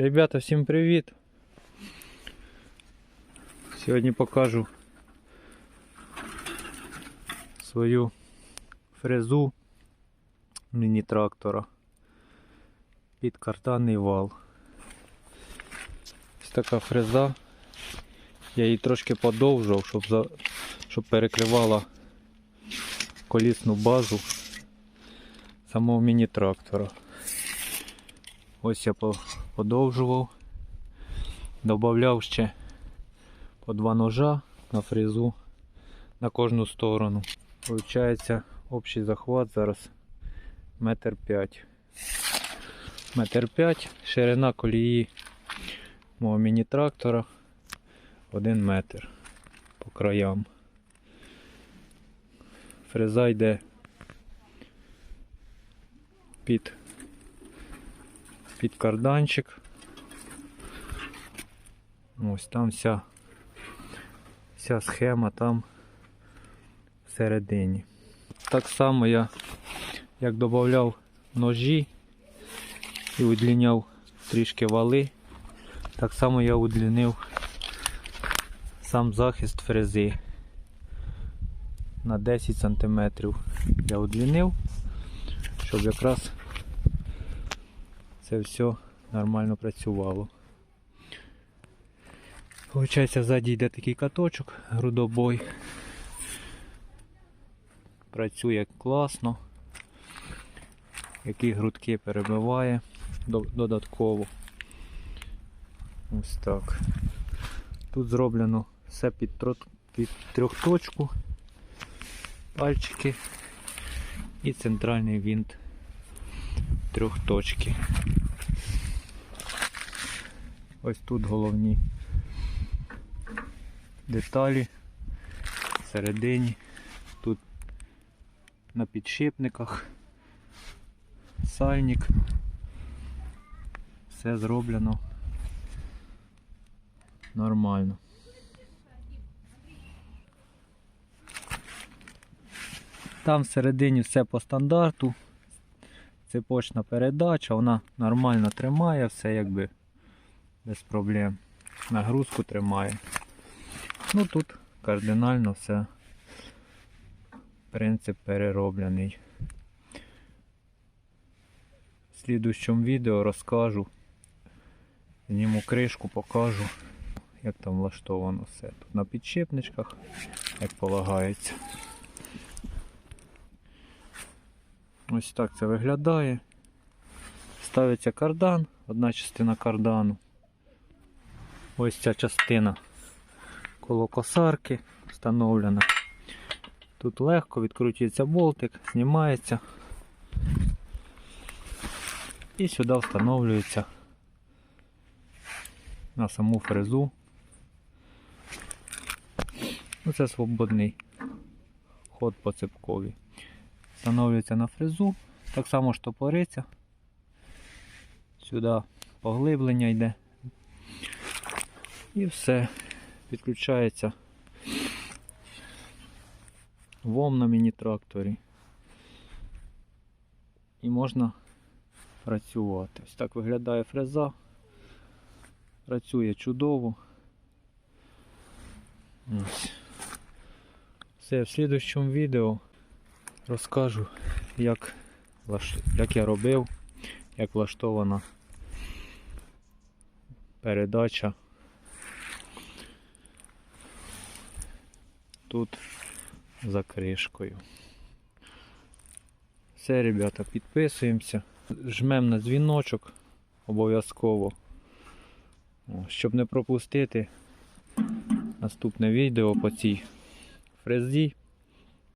Ребята, всім привіт! Сьогодні покажу свою фрезу міні-трактора під картанний вал. Ось така фреза. Я її трошки подовжував, щоб, за... щоб перекривала колісну базу самого міні-трактора. Ось я по- подовжував, додавав ще по два ножа на фрезу на кожну сторону. Получається общий захват зараз метр п'ять. Метр п'ять, ширина колії мого міні-трактора один метр по краям. Фреза йде під під карданчик. Ось там вся, вся схема там всередині. Так само я як додавав ножі і удлиняв трішки вали, так само я удлінив сам захист фрези на 10 см. Я удлінив, щоб якраз це все нормально працювало. Получається, ззаді йде такий каточок, грудобой. Працює класно. Які грудки перебиває додатково. Ось так. Тут зроблено все під, під трьохточку, пальчики і центральний винт трьохточки. Ось тут головні деталі всередині. Тут на підшипниках сальник. Все зроблено нормально. Там всередині все по стандарту. Цепочна передача, вона нормально тримає, все якби без проблем. Нагрузку тримає. Ну тут кардинально все принцип перероблений. В слідущому відео розкажу, зніму кришку, покажу, як там влаштовано все. Тут на підшипничках, як полагається. Ось так це виглядає. Ставиться кардан, одна частина кардану. Ось ця частина коло косарки встановлена. Тут легко відкручується болтик, знімається. І сюди встановлюється на саму фрезу. Ну, це свободний ход по цепкові. Встановлюється на фрезу, так само штопориться. Сюди поглиблення йде. І все. Підключається вом на міні-тракторі. І можна працювати. Ось так виглядає фреза. Працює чудово. Ось. Все, в слідущому відео розкажу, як, як я робив, як влаштована передача. Тут за кришкою. Все, ребята, підписуємося, жмемо на дзвіночок обов'язково, щоб не пропустити наступне відео по цій фрезі.